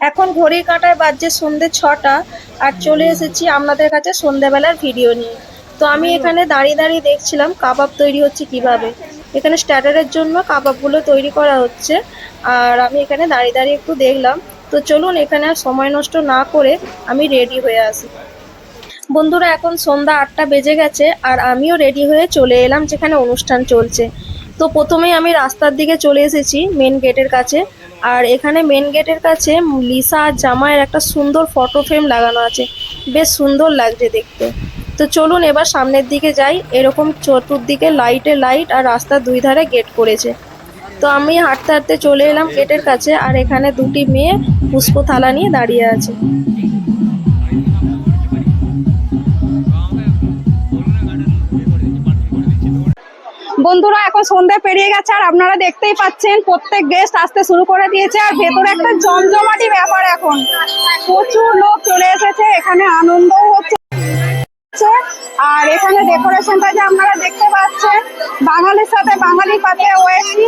এখন ঘড়ির কাঁটায় বাজছে সন্ধ্যে ছটা আর চলে এসেছি আপনাদের কাছে সন্ধ্যেবেলার ভিডিও নিয়ে। তো আমি এখানে দাঁড়িয়ে দাঁড়িয়ে দেখছিলাম কাবাব তৈরি হচ্ছে কীভাবে। এখানে স্ট্যাটারের জন্য কাবাবগুলো তৈরি করা হচ্ছে আর আমি এখানে দাঁড়িয়ে দাঁড়িয়ে একটু দেখলাম। তো চলুন এখানে আর সময় নষ্ট না করে আমি রেডি হয়ে আসি। বন্ধুরা এখন সন্ধ্যা আটটা বেজে গেছে আর আমিও রেডি হয়ে চলে এলাম যেখানে অনুষ্ঠান চলছে। তো প্রথমেই আমি রাস্তার দিকে চলে এসেছি মেন গেটের কাছে। আর এখানে মেন গেটের কাছে লিসা আর জামাইয়ের একটা সুন্দর ফটো ফ্রেম লাগানো আছে। বেশ সুন্দর লাগছে দেখতে। তো চলুন এবার সামনের দিকে যাই। এরকম চতুর্দিকে লাইটে লাইট আর রাস্তার দুই ধারে গেট করেছে। তো আমি হাঁটতে হাঁটতে চলে এলাম গেটের কাছে আর এখানে দুটি মেয়ে পুষ্প থালা নিয়ে দাঁড়িয়ে আছে। বন্ধুরা, এখন সন্ধে পেরিয়ে গেছে আর আপনারা দেখতেই পাচ্ছেন প্রত্যেক গেস্ট আসতে শুরু করে দিয়েছে আর ভেতরে একটা জমজমাটি ব্যাপার এখন। প্রচুর লোক চলে এসেছে, এখানে আনন্দও হচ্ছে। আর এখানে ডেকোরেশনটা যে আপনারা দেখতে পাচ্ছেন, বাঙালির সাথে বাঙালি পাতে ওয়েসি,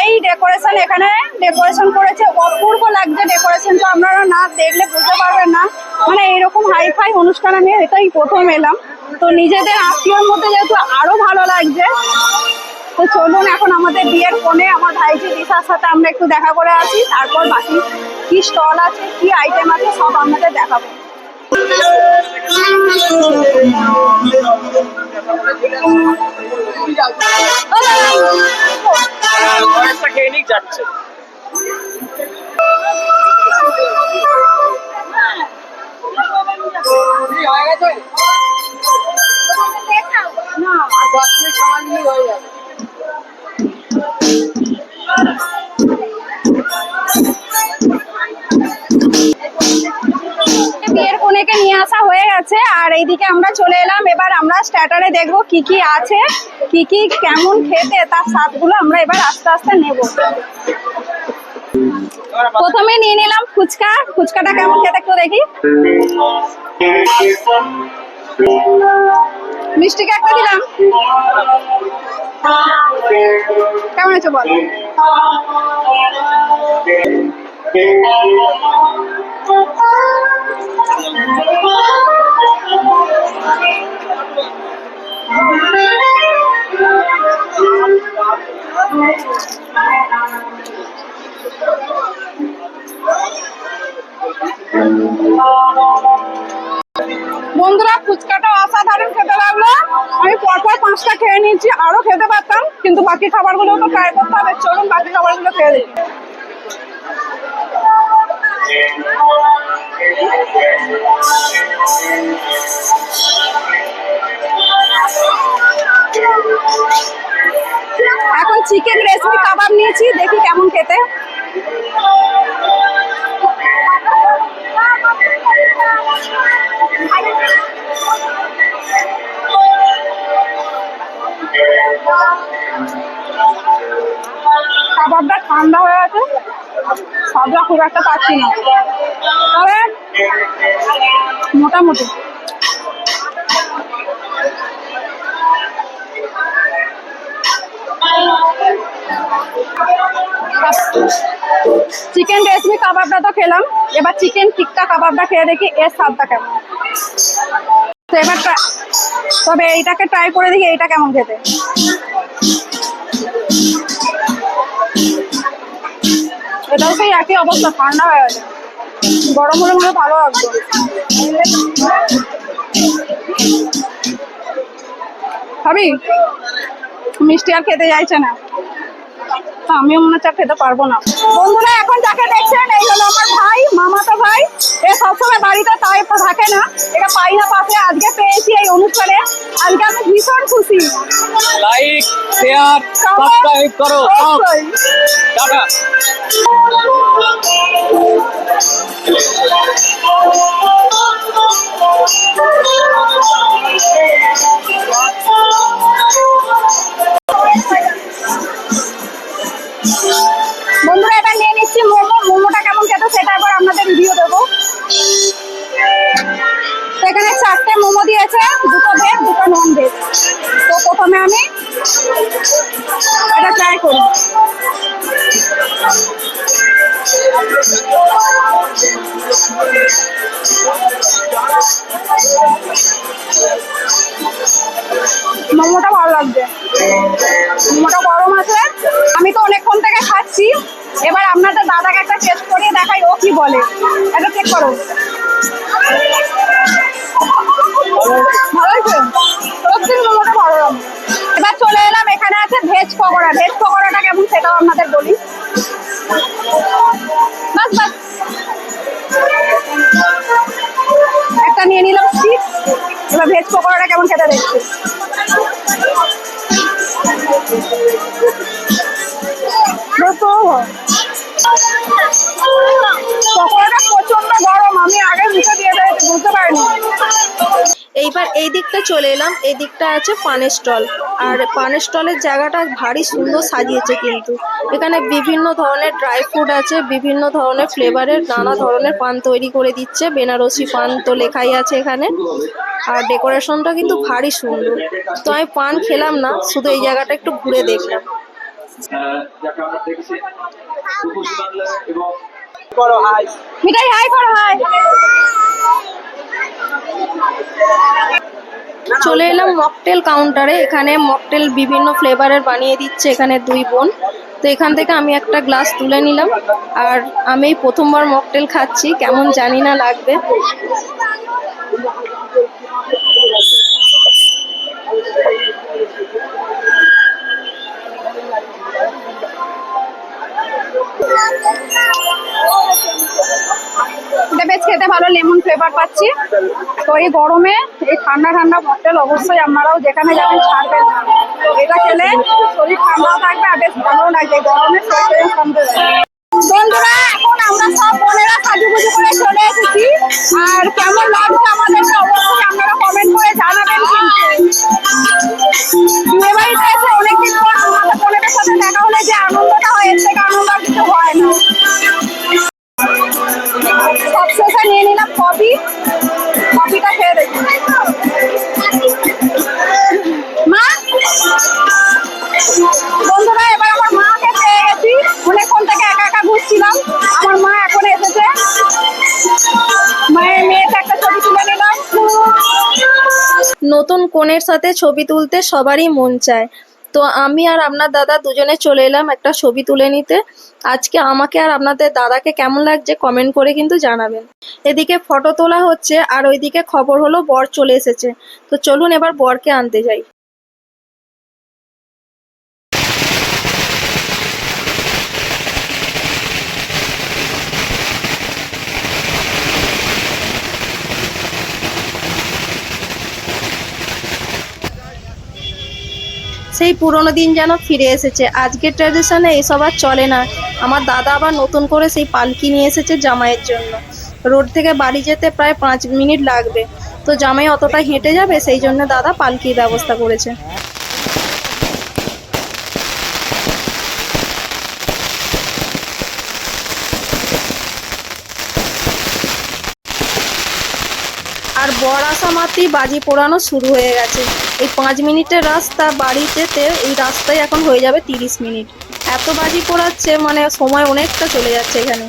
এই ডেকোরেশন এখানে ডেকোরেশন করেছে। অপূর্ব লাগছে ডেকোরেশনটা আপনারা না দেখলে বুঝতে পারবেন না। মানে এরকম হাইফাই অনুষ্ঠান আমি এটাই প্রথম এলাম। তো নিজেদের আত্মীয়র মধ্যে যেহেতু আরও ভালো লাগছে তো চলুন এখন আমাদের বিয়ের ফোনে আমার ভাইজি দিশার সাথে আমরা একটু দেখা করে আসি। তারপর বাকি কি স্টল আছে কি আইটেম আছে সব আপনাদের দেখাবো। যাচ্ছে বিয়ের কনেকে নিয়ে আসা হয়ে গেছে, আর এইদিকে আমরা চলে এলাম। এবার আমরা স্ট্যাটারে দেখব কি কি আছে, কি কি, কেমন খেতে, তার স্বাদগুলো আমরা এবার আস্তে আস্তে নেব। প্রথমে নিয়ে নিলাম ফুচকা। ফুচকাটা কেমন খেতে একটু দেখি। মিষ্টিকে একটা দিলাম। কেমন আছে বল? বন্ধুরা ফুচকাটা অসাধারণ খেতে লাগল। আমি পরপর পাঁচটা খেয়ে নিয়েছি আরও খেতে পারতাম, কিন্তু বাকি খাবারগুলো তো ট্রাই করতে হবে। চলুন, বাকি খাবারগুলো খেয়ে দিই এখন চিকেন রেসিপি কাবাব নিয়েছি, দেখি কেমন খেতে। কাবাবটা ঠান্ডা হয়ে আছে। স্বাদটা খুব একটা পাচ্ছি না। তবে মোটামুটি। চিকেন রেশমি কাবাবটা তো খেলাম। এবার চিকেন টিক্কা কাবাবটা খেয়ে দেখি, এর স্বাদটা কেমন। তো এবার তবে এইটাকে ট্রাই করে দেখি, এইটা কেমন খেতে। এটাও সেই একই অবস্থা, ঠান্ডা হয়ে গেছে। গরম হলে মনে ভালো লাগতো খাবি মিষ্টি আর খেতে চাইছে না। তো আমিও মনে হচ্ছে খেতে পারব না। বন্ধুরা এখন যাকে দেখছেন এই হলো আমার ভাই মামাতো ভাই। এ সবসময় বাড়িতে তাই থাকে না। এটা পাই না পাশে আজকে পেয়েছি এই অনুষ্ঠানে। আজকে আমি ভীষণ খুশি। লাইক শেয়ার সাবস্ক্রাইব করো। সব অবশ্যই। টাটা মোমোটা ভালো লাগছে মোমোটা গরম আছে। আমি তো অনেকক্ষণ থেকে খাচ্ছি। এবার আপনাদের দাদাকে একটা টেস্ট করিয়ে দেখাই, ও কি বলে? একটা চেক করো। ভালো সত্যি মোমোটা ভালো লাগছে এবার চলে এলাম, এখানে আছে ভেজ পকোড়া। ভেজ পকোড়াটা কেমন সেটাও আপনাদের বলি। পকোড়াটা প্রচণ্ড গরম আমি আগে মুখে দিয়ে দিয়েছি বুঝতে পারিনি। এইবার এই দিকটা চলে এলাম এই দিকটা আছে পানের স্টল। আর পানের স্টলের জায়গাটা ভারী সুন্দর সাজিয়েছে কিন্তু। এখানে বিভিন্ন ধরনের ড্রাই ফ্রুট আছে বিভিন্ন ধরনের ফ্লেভারের নানা ধরনের পান তৈরি করে দিচ্ছে। বেনারসি পান তো লেখাই আছে এখানে। আর ডেকোরেশনটা কিন্তু ভারী সুন্দর। তো আমি পান খেলাম না শুধু এই জায়গাটা একটু ঘুরে দেখলাম। মিঠাই হাই করো হাই চলে এলাম মকটেল কাউন্টারে এখানে মকটেল বিভিন্ন ফ্লেভারের বানিয়ে দিচ্ছে এখানে দুই বোন। তো এখান থেকে আমি একটা গ্লাস তুলে নিলাম। আর আমি প্রথমবার মকটেল খাচ্ছি, কেমন জানি না লাগবে। বেশ খেতে ভালো লেমন ফ্লেভার পাচ্ছি। তো এই গরমে এই ঠান্ডা ঠান্ডা মকটেল অবশ্যই আপনারাও যেখানে যাবেন ছাড়বেন না। এটা খেলে শরীর ঠান্ডাও থাকবে আর বেশ ভালো লাগবে। গরমে শরীর ঠান্ডা। বন্ধুরা, এখন আমরা সব বোনেরা সাজুগুজু করে চলে এসেছি। আর কেমন লাগছে আমাদেরকে অবশ্যই আপনারা কমেন্ট করে জানাবেন। নতুন কনের সাথে ছবি তুলতে সবারই মন চায়। তো আমি আর আপনার দাদা দুজনে চলে এলাম একটা ছবি তুলে নিতে। আজকে আমাকে আর আপনাদের দাদাকে কেমন লাগছে কমেন্ট করে কিন্তু জানাবেন। এদিকে ফটো তোলা হচ্ছে আর ওইদিকে খবর হলো বর চলে এসেছে। তো চলুন এবার বরকে আনতে যাই। সেই পুরনো দিন যেন ফিরে এসেছে। আজকের ট্র্যাডিশনে এসব আর চলে না। আমার দাদা আবার নতুন করে সেই পালকি নিয়ে এসেছে জামাইয়ের জন্য। রোড থেকে বাড়ি যেতে প্রায় পাঁচ মিনিট লাগবে। তো জামাই অতটা হেঁটে যাবে, সেই জন্য দাদা পালকির ব্যবস্থা করেছে। আর বর আসা বাজি পোড়ানো শুরু হয়ে গেছে। এই পাঁচ মিনিটের রাস্তা বাড়ি যেতে এই রাস্তায় এখন হয়ে যাবে তিরিশ মিনিট। এত বাজি পোড়াচ্ছে মানে সময় অনেকটা চলে যাচ্ছে এখানে।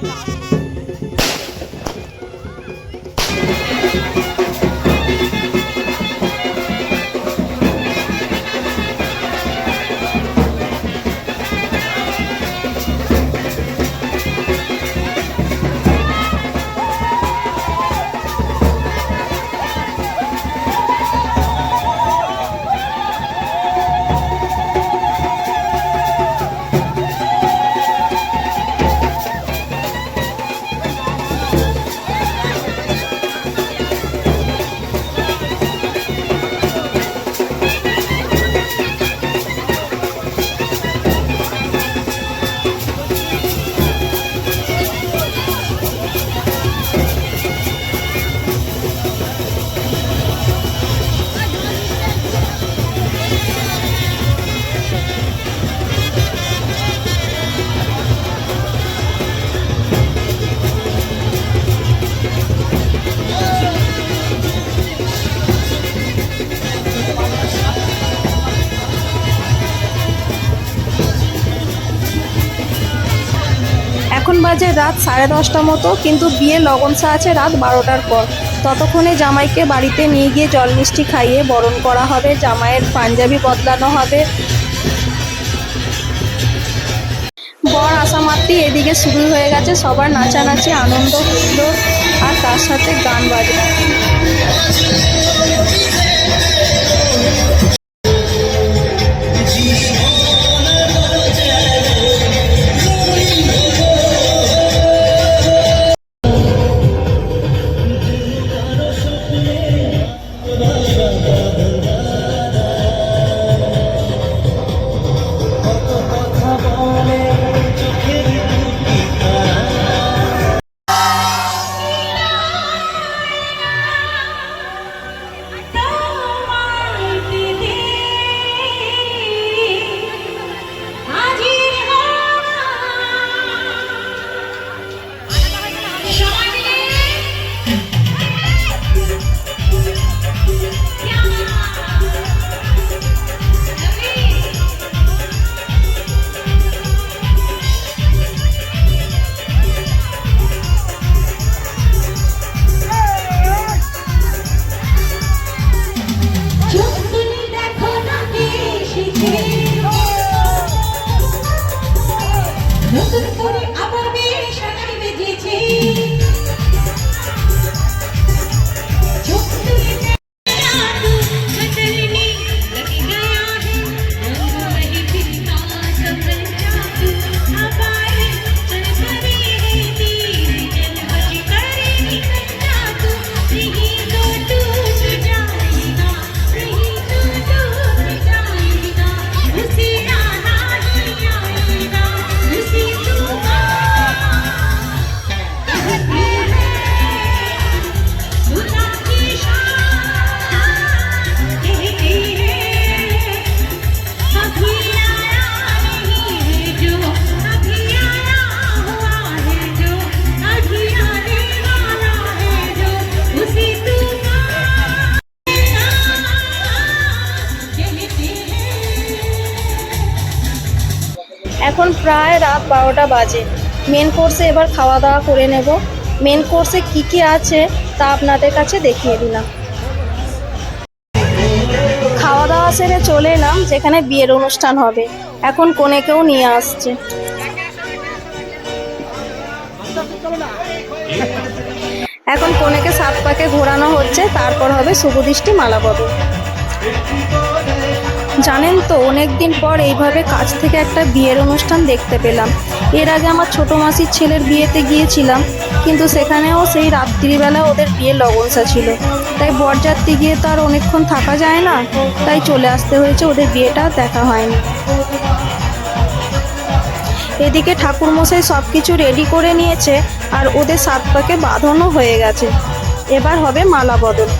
Yeah. বাজে রাত সাড়ে দশটা মতো, কিন্তু বিয়ে লগনসা আছে রাত বারোটার পর। ততক্ষণে জামাইকে বাড়িতে নিয়ে গিয়ে জল মিষ্টি খাইয়ে বরণ করা হবে, জামাইয়ের পাঞ্জাবি বদলানো হবে। বর আসা মাত্রই এদিকে শুরু হয়ে গেছে, সবার নাচানাচি, আনন্দ হইল আর তার সাথে গান বাজনা। প্রায় রাত বারোটা বাজে। মেন কোর্সে এবার খাওয়া দাওয়া করে নেব। মেন কোর্সে কি কি আছে তা আপনাদের কাছে দেখিয়ে দিলাম। খাওয়া দাওয়া সেরে চলে এলাম, যেখানে বিয়ের অনুষ্ঠান হবে। এখন কনেকেও নিয়ে আসছে। এখন কনেকে সাত পাকে ঘোরানো হচ্ছে, তারপর হবে শুভদৃষ্টি মালা জানেন তো অনেক দিন পর এইভাবে কাছ থেকে একটা বিয়ের অনুষ্ঠান দেখতে পেলাম। এর আগে আমার ছোট মাসির ছেলের বিয়েতে গিয়েছিলাম, কিন্তু সেখানেও সেই রাত্রিবেলা ওদের বিয়ের লগনসা ছিল। তাই বরযাত্রী গিয়ে তো আর অনেকক্ষণ থাকা যায় না, তাই চলে আসতে হয়েছে ওদের বিয়েটা দেখা হয়নি। এদিকে ঠাকুরমশাই সব কিছু রেডি করে নিয়েছে, আর ওদের সাত পাকে বাঁধানো হয়ে গেছে। এবার হবে মালা বদল।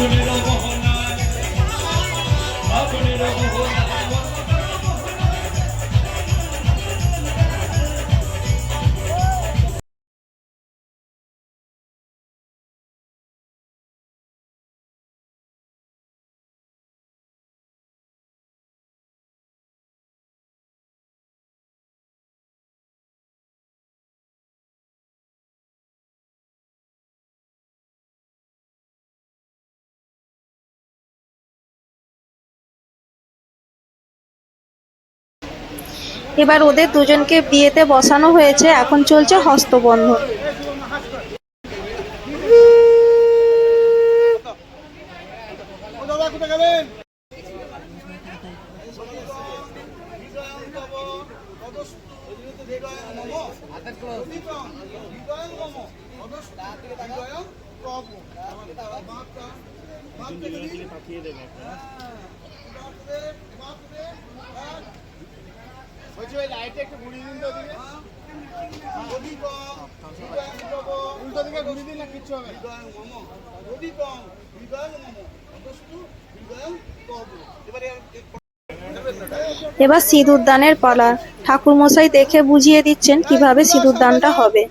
After it all এবার ওদের দুজনকে বিয়েতে বসানো হয়েছে। এখন চলছে হস্তবন্ধন। এবার সিঁদুর দানের পালা। ঠাকুর মশাই দেখে বুঝিয়ে দিচ্ছেন কীভাবে সিঁদুর দানটা হবে।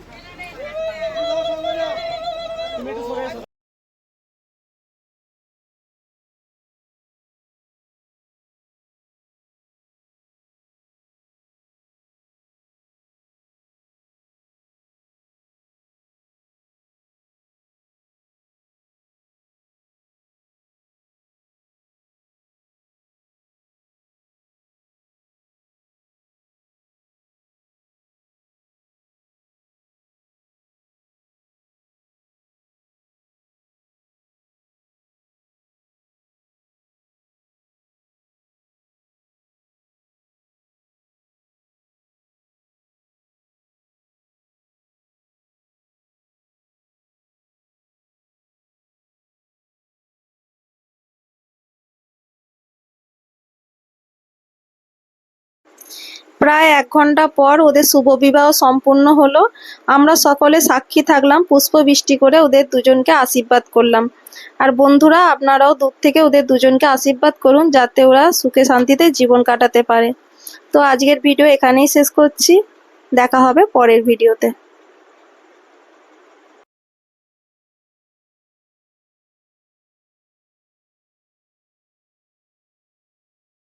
প্রায় এক ঘণ্টা পর ওদের শুভ বিবাহ সম্পূর্ণ হলো। আমরা সকলে সাক্ষী থাকলাম, পুষ্প বৃষ্টি করে ওদের দুজনকে আশীর্বাদ করলাম। আর বন্ধুরা, আপনারাও দূর থেকে ওদের দুজনকে আশীর্বাদ করুন, যাতে ওরা সুখে শান্তিতে জীবন কাটাতে পারে। তো আজকের ভিডিও এখানেই শেষ করছি। দেখা হবে পরের ভিডিওতে।